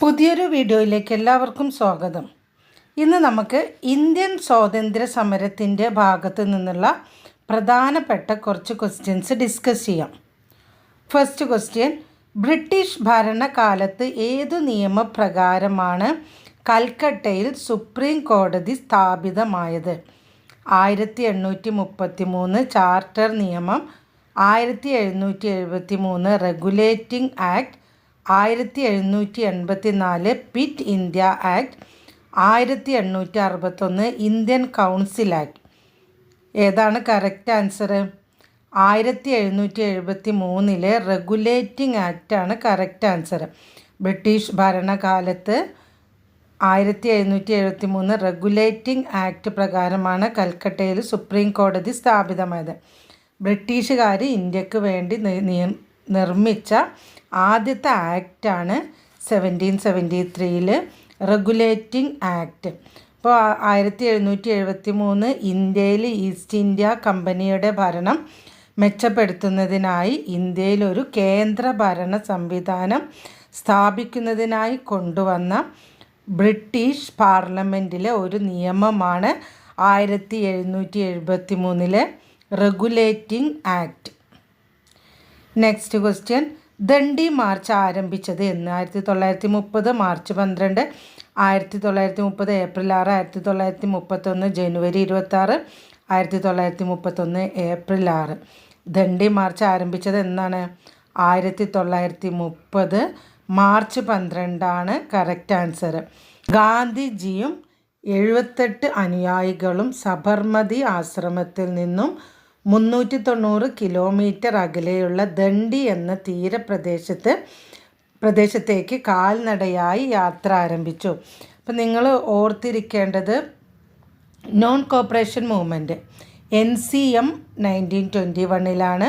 പുതിയൊരു വീഡിയോയിലേക്ക് എല്ലാവർക്കും സ്വാഗതം. ഇന്ന് നമുക്ക് ഇന്ത്യൻ സ്വാതന്ത്ര്യ സമരത്തിന്റെ ഭാഗത്ത് നിന്നുള്ള പ്രധാനപ്പെട്ട കുറച്ച് ക്വസ്റ്റ്യൻസ് ഡിസ്കസ് ചെയ്യാം. ഫസ്റ്റ് ക്വസ്റ്റ്യൻ ബ്രിട്ടീഷ് ഭരണകാലത്ത് ഏതു നിയമപ്രകാരമാണ് കൽക്കട്ടയിൽ സുപ്രീം കോടതി സ്ഥാപിതമായത്? ആയിരത്തി എണ്ണൂറ്റി മുപ്പത്തി മൂന്ന് ചാർട്ടർ നിയമം ആയിരത്തി എഴുന്നൂറ്റി എഴുപത്തി മൂന്ന് റെഗുലേറ്റിംഗ് ആക്ട് ആയിരത്തി എഴുന്നൂറ്റി എൺപത്തി നാല് പിറ്റ് ഇന്ത്യ ആക്ട് ആയിരത്തി എണ്ണൂറ്റി അറുപത്തൊന്ന് ഇന്ത്യൻ കൗൺസിൽ ആക്ട്. ഏതാണ് കറക്റ്റ് ആൻസർ? ആയിരത്തി എഴുന്നൂറ്റി എഴുപത്തി മൂന്നിലെ റെഗുലേറ്റിംഗ് ആക്റ്റാണ് കറക്റ്റ് ആൻസർ. ബ്രിട്ടീഷ് ഭരണകാലത്ത് ആയിരത്തി എഴുന്നൂറ്റി എഴുപത്തി മൂന്ന് റെഗുലേറ്റിംഗ് ആക്ട് പ്രകാരമാണ് കൽക്കട്ടയിൽ സുപ്രീം കോടതി സ്ഥാപിതമായത്. ബ്രിട്ടീഷുകാർ ഇന്ത്യയ്ക്ക് വേണ്ടി നിർമ്മിച്ച ആദ്യത്തെ ആക്റ്റാണ് സെവന്റീൻ സെവന്റി ത്രീയിൽ റെഗുലേറ്റിംഗ് ആക്ട്. അപ്പോൾ ആയിരത്തി എഴുന്നൂറ്റി എഴുപത്തി മൂന്ന് ഇന്ത്യയിൽ ഈസ്റ്റ് ഇന്ത്യ കമ്പനിയുടെ ഭരണം മെച്ചപ്പെടുത്തുന്നതിനായി ഇന്ത്യയിൽ ഒരു കേന്ദ്ര ഭരണ സംവിധാനം സ്ഥാപിക്കുന്നതിനായി കൊണ്ടുവന്ന ബ്രിട്ടീഷ് പാർലമെന്റിലെ ഒരു നിയമമാണ് ആയിരത്തി എഴുന്നൂറ്റി എഴുപത്തി മൂന്നിലെ regulating act. Next question. Dandi march ആരംഭിച്ചത് എന്ന്. ആയിരത്തി തൊള്ളായിരത്തി മുപ്പത് മാർച്ച് പന്ത്രണ്ട് ആയിരത്തി തൊള്ളായിരത്തി മുപ്പത് ഏപ്രിൽ ആറ് ആയിരത്തി തൊള്ളായിരത്തി മുപ്പത്തൊന്ന് ജനുവരി ഇരുപത്താറ് ആയിരത്തി തൊള്ളായിരത്തി മുപ്പത്തൊന്ന് ഏപ്രിൽ ആറ്. ദണ്ഡി മാർച്ച് ആരംഭിച്ചത് എന്നാണ്? ആയിരത്തി തൊള്ളായിരത്തി മുപ്പത് മാർച്ച് പന്ത്രണ്ടാണ് കറക്റ്റ് ആൻസർ ഗാന്ധിജിയും എഴുപത്തെട്ട് അനുയായികളും സബർമതി ആശ്രമത്തിൽ നിന്നും മുന്നൂറ്റി തൊണ്ണൂറ് കിലോമീറ്റർ അകലെയുള്ള ദണ്ഡി എന്ന തീരപ്രദേശത്ത് പ്രദേശത്തേക്ക് കാൽനടയായി യാത്ര ആരംഭിച്ചു. അപ്പം നിങ്ങൾ ഓർത്തിരിക്കേണ്ടത് non cooperation movement N C M nineteen twenty വണ്ണിലാണ്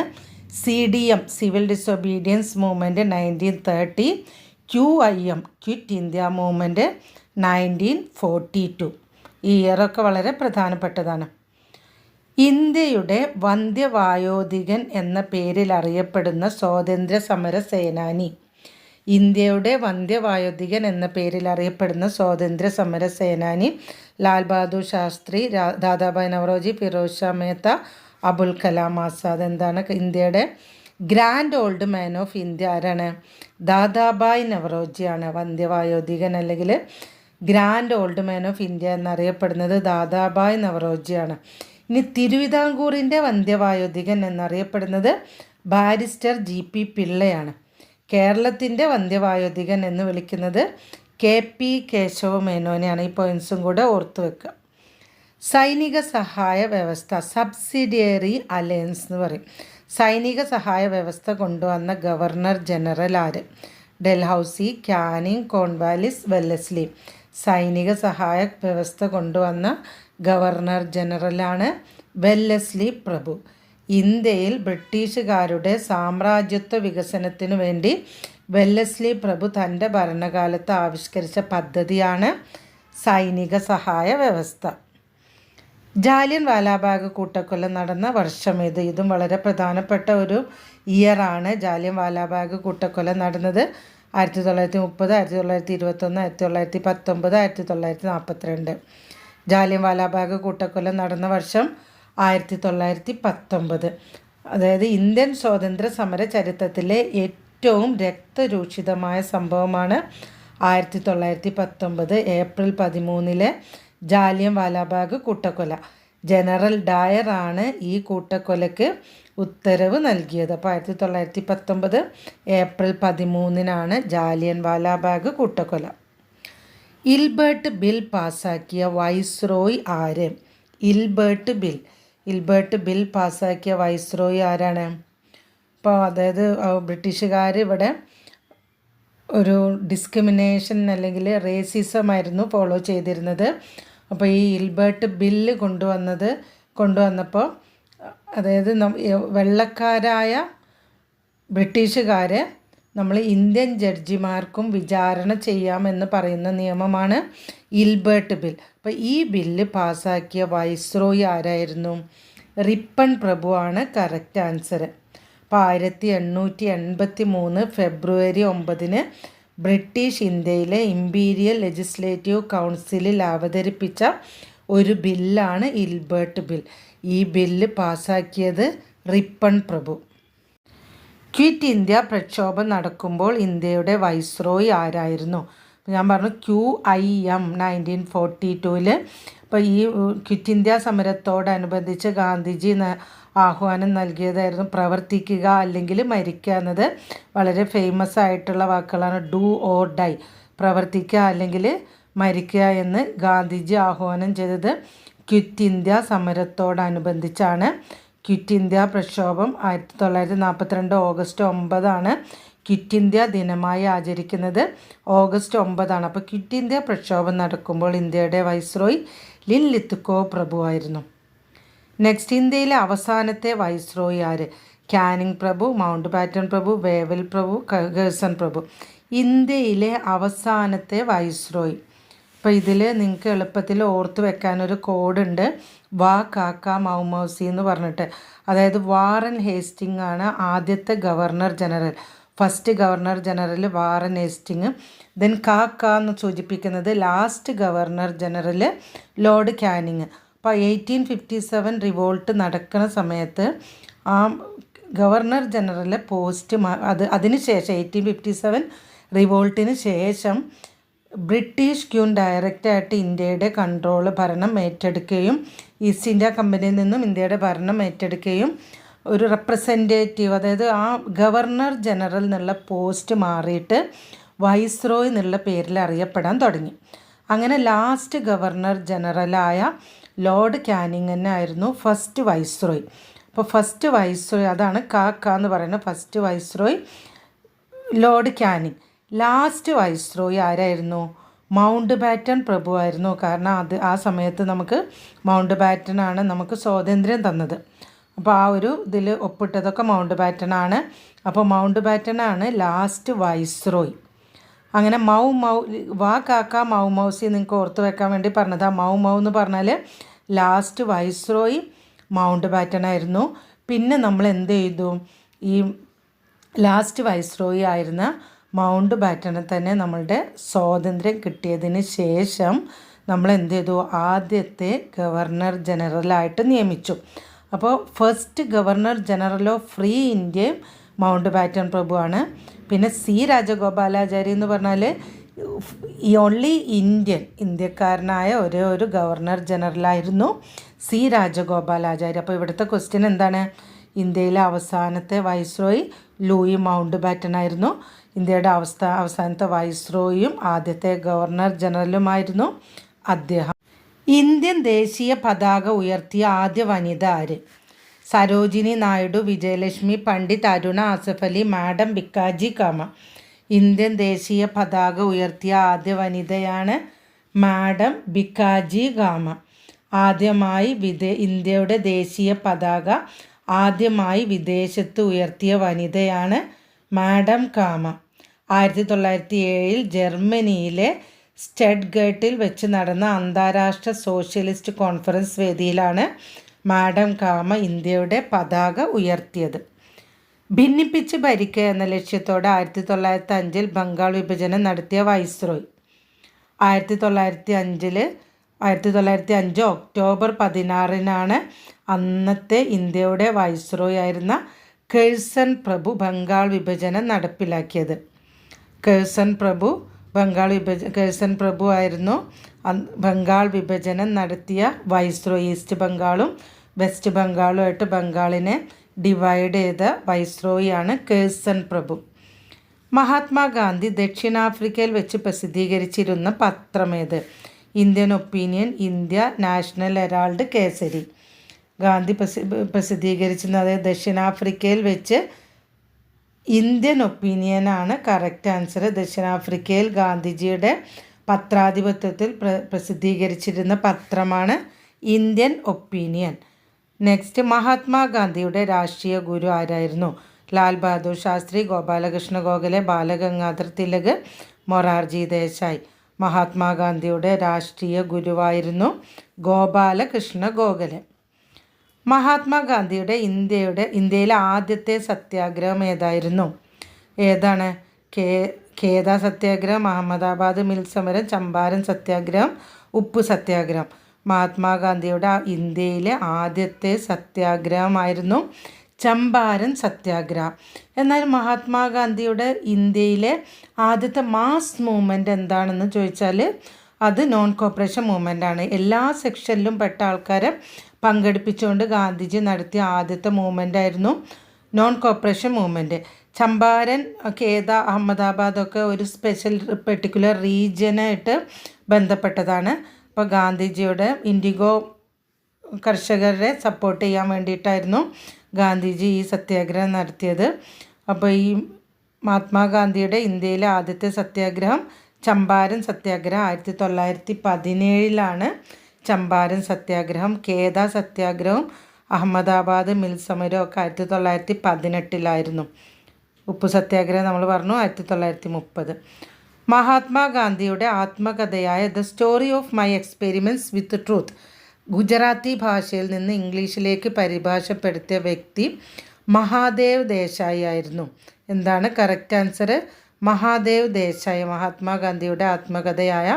C D M civil disobedience movement nineteen thirty Q I M quit India movement nineteen forty two ഈ ഇയറൊക്കെ വളരെ പ്രധാനപ്പെട്ടതാണ്. ഇന്ത്യയുടെ വന്ധ്യവായോധികൻ എന്ന പേരിൽ അറിയപ്പെടുന്ന സ്വാതന്ത്ര്യ സമര സേനാനി. ഇന്ത്യയുടെ വന്ധ്യവായോധികൻ എന്ന പേരിൽ അറിയപ്പെടുന്ന സ്വാതന്ത്ര്യ സമര സേനാനി ലാൽ ബഹാദൂർ ശാസ്ത്രി ദാദാഭായ് നവറോജി ഫിറോസ് ഷാ മേത്ത അബുൽ കലാം ആസാദ് എന്താണ് ഇന്ത്യയുടെ grand old man of India ആരാണ്? ദാദാഭായ് നവറോജിയാണ് വന്ധ്യവായോധികൻ അല്ലെങ്കിൽ grand old man of India എന്നറിയപ്പെടുന്നത് ദാദാഭായ് നവറോജിയാണ്. ഇനി തിരുവിതാംകൂറിന്റെ വന്ധ്യവായോധികൻ എന്നറിയപ്പെടുന്നത് ബാരിസ്റ്റർ ജി പി പിള്ളയാണ്. കേരളത്തിന്റെ വന്ധ്യവായോധികൻ എന്ന് വിളിക്കുന്നത് കെ പി കേശവ മേനോനെയാണ്. ഈ പോയിൻസും കൂടെ ഓർത്തു വെക്കുക. സൈനിക സഹായ വ്യവസ്ഥ സബ്സിഡിയറി അലയൻസ് എന്ന് പറയും. സൈനിക സഹായ വ്യവസ്ഥ കൊണ്ടുവന്ന ഗവർണർ ജനറൽ ആര്? Dalhousie Canning Cornwallis Wellesley. സൈനിക സഹായ വ്യവസ്ഥ കൊണ്ടുവന്ന ഗവർണർ ജനറലാണ് വെല്ലസ്ലി പ്രഭു. ഇന്ത്യയിൽ ബ്രിട്ടീഷുകാരുടെ സാമ്രാജ്യത്വ വികസനത്തിനു വേണ്ടി വെല്ലസ്ലി പ്രഭു തന്റെ ഭരണകാലത്ത് ആവിഷ്കരിച്ച പദ്ധതിയാണ് സൈനിക സഹായ വ്യവസ്ഥ. ജാലിയൻ വാലാബാഗ് കൂട്ടക്കൊല നടന്ന വർഷം ഇത്. ഇതും വളരെ പ്രധാനപ്പെട്ട ഒരു ഇയറാണ് ജാലിയൻ വാലാബാഗ് കൂട്ടക്കൊല നടന്നത്. ആയിരത്തി തൊള്ളായിരത്തി മുപ്പത് ആയിരത്തി തൊള്ളായിരത്തി ഇരുപത്തൊന്ന് ആയിരത്തി തൊള്ളായിരത്തി പത്തൊമ്പത് ആയിരത്തി തൊള്ളായിരത്തി നാൽപ്പത്തിരണ്ട്. ജാലിയൻ വാലാബാഗ് കൂട്ടക്കൊല നടന്ന വർഷം ആയിരത്തി തൊള്ളായിരത്തി പത്തൊമ്പത് അതായത് ഇന്ത്യൻ സ്വാതന്ത്ര്യ സമര ചരിത്രത്തിലെ ഏറ്റവും രക്തരൂക്ഷിതമായ സംഭവമാണ് ആയിരത്തി തൊള്ളായിരത്തി പത്തൊമ്പത് ഏപ്രിൽ പതിമൂന്നിലെ ജാലിയൻ വാലാബാഗ് കൂട്ടക്കൊല. ജനറൽ ഡയർ ആണ് ഈ കൂട്ടക്കൊലയ്ക്ക് ഉത്തരവ് നൽകിയത്. അപ്പോൾ ആയിരത്തി തൊള്ളായിരത്തി പത്തൊമ്പത് ഏപ്രിൽ പതിമൂന്നിനാണ് ജാലിയൻ വാലാബാഗ് കൂട്ടക്കൊല. ഇൽബർട്ട് ബിൽ പാസാക്കിയ വൈസ്രോയ് ആര്? Ilbert bill. ഇൽബേർട്ട് ബിൽ പാസാക്കിയ വൈസ്രോയ് ആരാണ്? ഇപ്പോൾ അതായത് ബ്രിട്ടീഷുകാർ ഇവിടെ ഒരു ഡിസ്ക്രിമിനേഷൻ അല്ലെങ്കിൽ റേസിസം ആയിരുന്നു ഫോളോ ചെയ്തിരുന്നത്. അപ്പോൾ ഈ ഇൽബേർട്ട് ബില്ല് കൊണ്ടുവന്നത് കൊണ്ടുവന്നപ്പോൾ അതായത് വെള്ളക്കാരായ ബ്രിട്ടീഷുകാർ നമ്മൾ ഇന്ത്യൻ ജഡ്ജിമാർക്കും വിചാരണ ചെയ്യാമെന്ന് പറയുന്ന നിയമമാണ് ഇൽബേർട്ട് ബിൽ. അപ്പോൾ ഈ ബില്ല് പാസാക്കിയ വൈസ്രോയി ആരായിരുന്നു? റിപ്പൺ പ്രഭുവാണ് കറക്റ്റ് ആൻസർ. അപ്പോൾ ആയിരത്തി എണ്ണൂറ്റി എൺപത്തി മൂന്ന് ഫെബ്രുവരി ഒമ്പതിന് ബ്രിട്ടീഷ് ഇന്ത്യയിലെ ഇമ്പീരിയൽ ലെജിസ്ലേറ്റീവ് കൗൺസിലിൽ അവതരിപ്പിച്ച ഒരു ബില്ലാണ് ഇൽബേർട്ട് ബിൽ. ഈ ബില്ല് പാസാക്കിയത് റിപ്പൺ പ്രഭു. ക്വിറ്റ് ഇന്ത്യ പ്രക്ഷോഭം നടക്കുമ്പോൾ ഇന്ത്യയുടെ വൈസ്രോയി ആരായിരുന്നു? ഞാൻ പറഞ്ഞു Q I M nineteen forty ടൂവിൽ അപ്പോൾ ഈ ക്വിറ്റ് ഇന്ത്യ സമരത്തോടനുബന്ധിച്ച് ഗാന്ധിജി ആഹ്വാനം നൽകിയതായിരുന്നു പ്രവർത്തിക്കുക അല്ലെങ്കിൽ മരിക്കുക എന്നത്. വളരെ ഫേമസ് ആയിട്ടുള്ള വാക്കുകളാണ് ഡു ഓർ ഡൈ. പ്രവർത്തിക്കുക അല്ലെങ്കിൽ മരിക്കുക എന്ന് ഗാന്ധിജി ആഹ്വാനം ചെയ്തത് ക്വിറ്റ് ഇന്ത്യ സമരത്തോടനുബന്ധിച്ചാണ്. ക്വിറ്റ് ഇന്ത്യ പ്രക്ഷോഭം ആയിരത്തി തൊള്ളായിരത്തി നാൽപ്പത്തിരണ്ട് ഓഗസ്റ്റ് ഒമ്പതാണ് ക്വിറ്റ് ഇന്ത്യ ദിനമായി ആചരിക്കുന്നത്. ഓഗസ്റ്റ് ഒമ്പതാണ്. അപ്പോൾ ക്വിറ്റ് ഇന്ത്യ പ്രക്ഷോഭം നടക്കുമ്പോൾ ഇന്ത്യയുടെ വൈസ്രോയ് ലിൻ ലിത്തുക്കോ പ്രഭുവായിരുന്നു നെക്സ്റ്റ് ഇന്ത്യയിലെ അവസാനത്തെ വൈസ്രോയ് ആര്? കാനിങ് പ്രഭു മൗണ്ട് പാറ്റൺ പ്രഭു വേവൽ പ്രഭു ഗേഴ്സൺ പ്രഭു. ഇന്ത്യയിലെ അവസാനത്തെ വൈസ്രോയ് അപ്പോൾ ഇതിൽ നിങ്ങൾക്ക് എളുപ്പത്തിൽ ഓർത്ത് വെക്കാനൊരു കോഡുണ്ട് വാ കാക്ക മൗമൗസി എന്ന് പറഞ്ഞിട്ട്. അതായത് വാറൻ ഹേസ്റ്റിംഗ് ആണ് ആദ്യത്തെ governor general. First governor general Warren Hastings then കാക്ക എന്ന് സൂചിപ്പിക്കുന്നത് last governor general Lord Canning. അപ്പോൾ എയ്റ്റീൻ ഫിഫ്റ്റി സെവൻ റിവോൾട്ട് നടക്കുന്ന സമയത്ത് ആ ഗവർണർ ജനറലിലെ പോസ്റ്റ് അത് അതിന് ശേഷം എയ്റ്റീൻ ഫിഫ്റ്റി സെവൻ റിവോൾട്ടിന് ശേഷം ബ്രിട്ടീഷ് ക്യൂൺ ഡയറക്റ്റായിട്ട് ഇന്ത്യയുടെ കൺട്രോൾ ഭരണം ഏറ്റെടുക്കുകയും ഈസ്റ്റ് ഇന്ത്യ കമ്പനിയിൽ നിന്നും ഇന്ത്യയുടെ ഭരണം ഏറ്റെടുക്കുകയും ഒരു റെപ്രസെന്റേറ്റീവ് അതായത് ആ ഗവർണർ ജനറൽ എന്നുള്ള പോസ്റ്റ് മാറിയിട്ട് വൈസ്രോയ് എന്നുള്ള പേരിൽ അറിയപ്പെടാൻ തുടങ്ങി. അങ്ങനെ ലാസ്റ്റ് ഗവർണർ ജനറലായ ലോർഡ് കാനിങ് ആയിരുന്നു ഫസ്റ്റ് വൈസ്രോയ് അപ്പോൾ ഫസ്റ്റ് വൈസ്രോയ് അതാണ് കാക്ക എന്ന് പറയുന്നത് first viceroy Lord Canning. Last viceroy ആരായിരുന്നു? മൗണ്ട് ബാറ്റൺ പ്രഭുവായിരുന്നു. കാരണം അത് ആ സമയത്ത് നമുക്ക് മൗണ്ട് ബാറ്റൺ ആണ് നമുക്ക് സ്വാതന്ത്ര്യം തന്നത്. അപ്പോൾ ആ ഒരു ഇതിൽ ഒപ്പിട്ടതൊക്കെ മൗണ്ട് ബാറ്റൺ ആണ്. അപ്പോൾ മൗണ്ട് ബാറ്റൺ ആണ് ലാസ്റ്റ് വൈസ്രോയി. അങ്ങനെ മൗ മൗ വാ കാക്ക മൗ മൗസി നിങ്ങൾക്ക് ഓർത്ത് വെക്കാൻ വേണ്ടി പറഞ്ഞത്. ആ മൗ മൗ എന്ന് പറഞ്ഞാൽ ലാസ്റ്റ് വൈസ്രോയി മൗണ്ട് ബാറ്റൺ ആയിരുന്നു. പിന്നെ നമ്മൾ എന്ത് ചെയ്തു? ഈ ലാസ്റ്റ് വൈസ്രോയി ആയിരുന്ന മൗണ്ട് ബാറ്റനെ തന്നെ നമ്മളുടെ സ്വാതന്ത്ര്യം കിട്ടിയതിന് ശേഷം നമ്മൾ എന്ത് ചെയ്തു? ആദ്യത്തെ ഗവർണർ ജനറലായിട്ട് നിയമിച്ചു. അപ്പോൾ first governor general of free ഇന്ത്യയും മൗണ്ട് ബാറ്റൺ പ്രഭുവാണ്. പിന്നെ സി രാജഗോപാലാചാരി എന്ന് പറഞ്ഞാൽ ഓൺലി ഇന്ത്യൻ ഇന്ത്യക്കാരനായ ഒരേ ഒരു ഗവർണർ ജനറലായിരുന്നു സി രാജഗോപാലാചാരി. അപ്പോൾ ഇവിടുത്തെ ക്വസ്റ്റ്യൻ എന്താണ്? ഇന്ത്യയിലെ അവസാനത്തെ വൈസ്രോയി ലൂയി മൗണ്ട് ബാറ്റൺ ആയിരുന്നു. ഇന്ത്യയുടെ അവസ്ഥ അവസാനത്തെ വൈസ്രോയും ആദ്യത്തെ ഗവർണർ ജനറലുമായിരുന്നു അദ്ദേഹം. ഇന്ത്യൻ ദേശീയ പതാക ഉയർത്തിയ ആദ്യ വനിത ആര്? സരോജിനി നായിഡു വിജയലക്ഷ്മി പണ്ഡിറ്റ് അരുണ ആസഫ് അലി മാഡം ബിക്കാജി കാമ. ഇന്ത്യൻ ദേശീയ പതാക ഉയർത്തിയ ആദ്യ വനിതയാണ് മാഡം ബിക്കാജി കാമ. ആദ്യമായി വിദേ ഇന്ത്യയുടെ ദേശീയ പതാക ആദ്യമായി വിദേശത്ത് ഉയർത്തിയ വനിതയാണ് മാഡം കാമ. ആയിരത്തി തൊള്ളായിരത്തി ഏഴിൽ ജർമ്മനിയിലെ സ്റ്റഡ്ഗേട്ടിൽ വെച്ച് നടന്ന അന്താരാഷ്ട്ര സോഷ്യലിസ്റ്റ് കോൺഫറൻസ് വേദിയിലാണ് മാഡം കാമ ഇന്ത്യയുടെ പതാക ഉയർത്തിയത്. ഭിന്നിപ്പിച്ച് ഭരിക്കുക എന്ന ലക്ഷ്യത്തോടെ ആയിരത്തി തൊള്ളായിരത്തി അഞ്ചിൽ ബംഗാൾ വിഭജനം നടത്തിയ വൈസ്രോയ്. ആയിരത്തി തൊള്ളായിരത്തി അഞ്ചിൽ ആയിരത്തി തൊള്ളായിരത്തി അഞ്ച് ഒക്ടോബർ പതിനാറിനാണ് അന്നത്തെ ഇന്ത്യയുടെ വൈസ്രോയ് ആയിരുന്ന കേഴ്സൺ പ്രഭു ബംഗാൾ വിഭജനം നടപ്പിലാക്കിയത്. കേഴ്സൺ പ്രഭു ബംഗാൾ വിഭജ കേഴ്സൺ പ്രഭു ആയിരുന്നു. ബംഗാൾ വിഭജനം നടത്തിയ വൈസ്രോ ഈസ്റ്റ് ബംഗാളും വെസ്റ്റ് ബംഗാളുമായിട്ട് ബംഗാളിനെ ഡിവൈഡ് ചെയ്ത വൈസ്രോയിയാണ് കേഴ്സൺ പ്രഭു. മഹാത്മാഗാന്ധി ദക്ഷിണാഫ്രിക്കയിൽ വെച്ച് പ്രസിദ്ധീകരിച്ചിരുന്ന പത്രമേത് Indian opinion India national herald Kesari. Gandhi പ്രസിദ്ധീകരിച്ചിരുന്നത് ദക്ഷിണാഫ്രിക്കയിൽ വെച്ച് ഇന്ത്യൻ ഒപ്പീനിയനാണ് കറക്റ്റ് ആൻസർ. ദക്ഷിണാഫ്രിക്കയിൽ ഗാന്ധിജിയുടെ പത്രാധിപത്യത്തിൽ പ്ര പ്രസിദ്ധീകരിച്ചിരുന്ന പത്രമാണ് ഇന്ത്യൻ ഒപ്പീനിയൻ. നെക്സ്റ്റ് മഹാത്മാഗാന്ധിയുടെ രാഷ്ട്രീയ ഗുരു ആരായിരുന്നു? ലാൽ ബഹാദൂർ ശാസ്ത്രി ഗോപാലകൃഷ്ണ ഗോഖലെ ബാലഗംഗാധർ തിലക് മൊറാർജി ദേശായി. മഹാത്മാഗാന്ധിയുടെ രാഷ്ട്രീയ ഗുരുവായിരുന്നു ഗോപാലകൃഷ്ണ ഗോഖലെ. മഹാത്മാഗാന്ധിയുടെ ഇന്ത്യയുടെ ഇന്ത്യയിലെ ആദ്യത്തെ സത്യാഗ്രഹം ഏതായിരുന്നു? ഏതാണ്? കേ ഖേദ സത്യാഗ്രഹം അഹമ്മദാബാദ് മിൽ സമരം ചമ്പാരൻ സത്യാഗ്രഹം ഉപ്പ് സത്യാഗ്രഹം. മഹാത്മാഗാന്ധിയുടെ ഇന്ത്യയിലെ ആദ്യത്തെ സത്യാഗ്രഹമായിരുന്നു ചമ്പാരൻ സത്യാഗ്രഹം. എന്നാൽ മഹാത്മാഗാന്ധിയുടെ ഇന്ത്യയിലെ ആദ്യത്തെ മാസ് മൂവ്മെന്റ് എന്താണെന്ന് ചോദിച്ചാൽ അത് നോൺ കോപ്പറേഷൻ ആണ്. എല്ലാ സെക്ഷനിലും പെട്ട ആൾക്കാരെ പങ്കെടുപ്പിച്ചുകൊണ്ട് ഗാന്ധിജി നടത്തിയ ആദ്യത്തെ മൂവ്മെന്റ് ആയിരുന്നു non cooperation movement Champaran Kheda അഹമ്മദാബാദൊക്കെ ഒരു സ്പെഷ്യൽ പെർട്ടിക്കുലർ റീജിയനായിട്ട് ബന്ധപ്പെട്ടതാണ്. അപ്പോൾ ഗാന്ധിജിയുടെ ഇൻഡിഗോ കർഷകരെ സപ്പോർട്ട് ചെയ്യാൻ വേണ്ടിയിട്ടായിരുന്നു ഗാന്ധിജി ഈ സത്യാഗ്രഹം നടത്തിയത്. അപ്പോൾ ഈ മഹാത്മാഗാന്ധിയുടെ ഇന്ത്യയിലെ ആദ്യത്തെ സത്യാഗ്രഹം ചമ്പാരൻ സത്യാഗ്രഹം ആയിരത്തി തൊള്ളായിരത്തി പതിനേഴിലാണ് ചമ്പാരൻ സത്യാഗ്രഹം കേദ സത്യാഗ്രഹവും അഹമ്മദാബാദ് മിൽ സമരവും ഒക്കെ ആയിരത്തി തൊള്ളായിരത്തി പതിനെട്ടിലായിരുന്നു ഉപ്പു സത്യാഗ്രഹം നമ്മൾ പറഞ്ഞു ആയിരത്തി തൊള്ളായിരത്തി മുപ്പത് മഹാത്മാഗാന്ധിയുടെ ആത്മകഥയായ the story of my experiments with truth Gujarati ഭാഷയിൽ നിന്ന് ഇംഗ്ലീഷിലേക്ക് പരിഭാഷപ്പെടുത്തിയ വ്യക്തി മഹാദേവ് ദേശായി ആയിരുന്നു എന്താണ് കറക്റ്റ് ആൻസർ മഹാദേവ് ദേശായ മഹാത്മാഗാന്ധിയുടെ ആത്മകഥയായ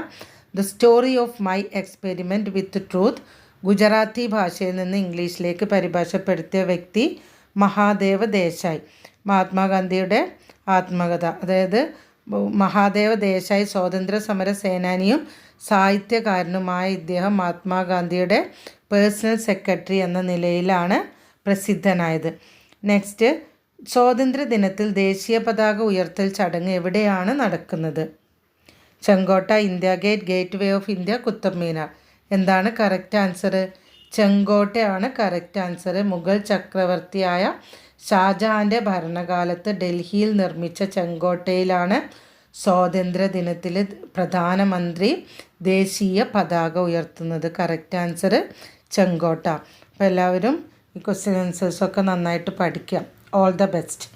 the story of my experiment with truth Gujarati ഭാഷയിൽ നിന്ന് ഇംഗ്ലീഷിലേക്ക് പരിഭാഷപ്പെടുത്തിയ വ്യക്തി മഹാദേവ് ദേശായി. മഹാത്മാഗാന്ധിയുടെ ആത്മകഥ. അതായത് മഹാദേവ ദേശായി സ്വാതന്ത്ര്യ സമര സേനാനിയും സാഹിത്യകാരനുമായ ഇദ്ദേഹം മഹാത്മാഗാന്ധിയുടെ പേഴ്സണൽ സെക്രട്ടറി എന്ന നിലയിലാണ് പ്രസിദ്ധനായത്. നെക്സ്റ്റ് സ്വാതന്ത്ര്യ ദിനത്തിൽ ദേശീയ പതാക ഉയർത്തൽ ചടങ്ങ് എവിടെയാണ് നടക്കുന്നത്? ചെങ്കോട്ട India gate gateway of India Qutub Minar എന്താണ് കറക്റ്റ് ആൻസർ? ചെങ്കോട്ടയാണ് കറക്റ്റ് ആൻസർ. മുഗൾ ചക്രവർത്തിയായ ഷാജഹാന്റെ ഭരണകാലത്ത് ഡൽഹിയിൽ നിർമ്മിച്ച ചെങ്കോട്ടയിലാണ് സ്വാതന്ത്ര്യ ദിനത്തിൽ പ്രധാനമന്ത്രി ദേശീയ പതാക ഉയർത്തുന്നത്. കറക്റ്റ് ആൻസർ ചെങ്കോട്ട. അപ്പോൾ എല്ലാവരും ഈ ക്വസ്റ്റ്യൻ ആൻസേഴ്സൊക്കെ നന്നായിട്ട് പഠിക്കാം. all the best.